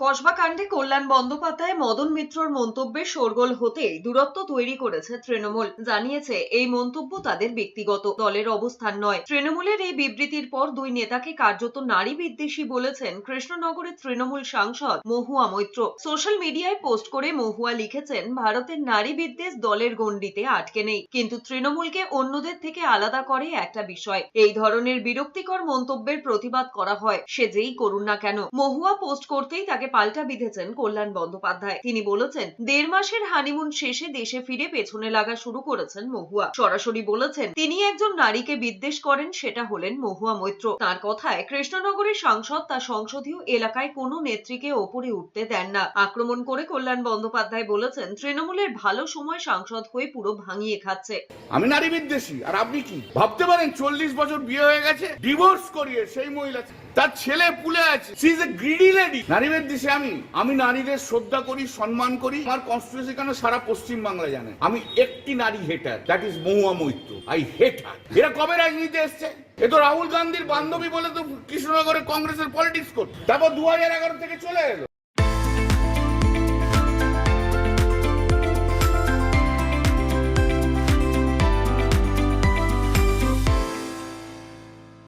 কসবা কাণ্ডে কল্যাণ বন্দ্যোপাধ্যায়, মদন মিত্রর মন্তব্যে শোরগোল হতেই দূরত্ব তৈরি করেছে তৃণমূল। জানিয়েছে, এই মন্তব্য তাদের ব্যক্তিগত দলের অবস্থান নয়। তৃণমূলের এই বিবৃতির পর দুই নেতাকে কার্যত নারী বিদ্বেষী বলেছেন কৃষ্ণনগরের তৃণমূল সাংসদ মহুয়া মৈত্র। সোশ্যাল মিডিয়ায় পোস্ট করে মহুয়া লিখেছেন, ভারতের নারী বিদ্বেষ দলের গণ্ডিতে আটকে নেই। কিন্তু তৃণমূলকে অন্যদের থেকে আলাদা করে একটা বিষয়। এই ধরনের বিরক্তিকর মন্তব্যের প্রতিবাদ করা হয়। সে যেই করুন না কেন। মহুয়া পোস্ট করতেই তাকে পাল্টা বিঁধেছেন কল্যাণ বন্দ্যোপাধ্যায়। তিনি বলেছেন, দেড় মাসের হানিমুন শেষে দেশে ফিরে পেছনে লাগা শুরু করেছেন মহুয়া। সরাসরি বলেছেন, তিনি একজন নারীকে বিদ্বেষ করেন, সেটা হলেন মহুয়া মৈত্র। তার কথায়, কৃষ্ণনগরের সাংসদ তার সংসদীয় এলাকায় কোনো নেত্রীকে ওপরে উঠতে দেন না। আক্রমণ করে কল্যাণ বন্দ্যোপাধ্যায় বলেছেন, তৃণমূলের ভালো সময় সাংসদ হয়ে পুরো ভাঙিয়ে খাচ্ছে। আমি নারী বিদ্বেষী, আর আপনি কি? ভাবতে পারেন, চল্লিশ বছর বিয়ে হয়ে গেছে, ডিভোর্স করিয়ে সেই মহিলা, তার ছেলে পুলে আছে she is a greedy lady নারী বিদ্বেষী আমি আমি নারীদের শ্রদ্ধা করি, সম্মান করি। আমার কনস্টিটিউশন কেন সারা পশ্চিম বাংলা জানে? আমি একটি নারী hater that is Mahua Moitra. I hate her এরা কবে রাজনীতি এসছে? এ তো রাহুল গান্ধীর বান্ধবী বলে তো কৃষ্ণনগরে কংগ্রেসের পলিটিক্স করছে। তারপর দু হাজার এগারো থেকে চলে এলো।